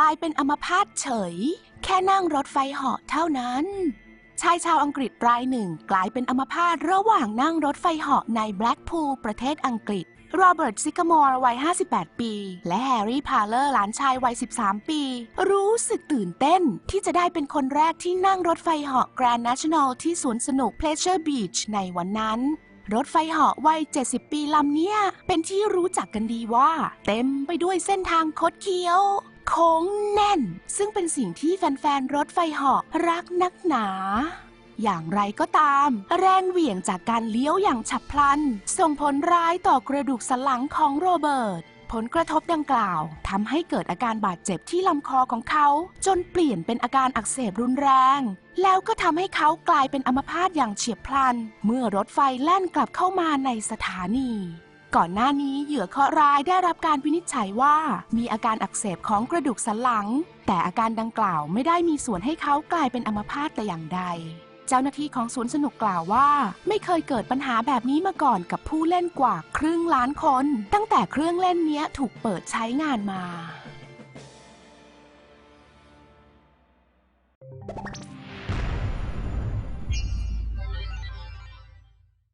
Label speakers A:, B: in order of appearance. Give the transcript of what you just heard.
A: กลายเป็นอมพาตเฉย แค่นั่งรถไฟเหาะเท่านั้น ชายชาวอังกฤษรายหนึ่งกลายเป็นอมพาตระหว่างนั่งรถไฟเหาะในแบล็กพูลประเทศอังกฤษโรเบิร์ตซิกามอร์วัย 58 ปี และแฮร์รี่พาเลอร์หลานชายวัย 13 ปี รู้สึกตื่นเต้นที่จะได้เป็นคนแรกที่นั่งรถไฟเหาะแกรนด์นชั่น a ลที่สวนสนุกเพลเชอร์บีชในวันนั้น รถไฟเหาะวัย 70 ปีลำเนี้ยเป็นที่รู้จักกันดีว่า เต็มไปด้วยเส้นทางคดเคี้ยว โค้งแน่น ซึ่งเป็นสิ่งที่แฟนๆ รถไฟเหาะรักนักหนา อย่างไรก็ตาม แรงเหวี่ยงจากการเลี้ยวอย่างฉับพลัน ส่งผลร้ายต่อกระดูกสันหลังของโรเบิร์ตผลกระทบดังกล่าวทำให้เกิดอาการบาดเจ็บที่ลำคอของเขา จนเปลี่ยนเป็นอาการอักเสบรุนแรง แล้วก็ทำให้เขากลายเป็นอัมพาตอย่างเฉียบพลัน เมื่อรถไฟแล่นกลับเข้ามาในสถานี ก่อนหน้านี้เหยื่อเคราะห์ร้ายได้รับการวินิจฉัยว่า มีอาการอักเสบของกระดูกสันหลัง แต่อาการดังกล่าวไม่ได้มีส่วนให้เขากลายเป็นอัมพาตแต่อย่างใด เจ้าหน้าที่ของสวนสนุกกล่าวว่า ไม่เคยเกิดปัญหาแบบนี้มาก่อนกับผู้เล่นกว่าครึ่งล้านคน ตั้งแต่เครื่องเล่นนี้ถูกเปิดใช้งานมา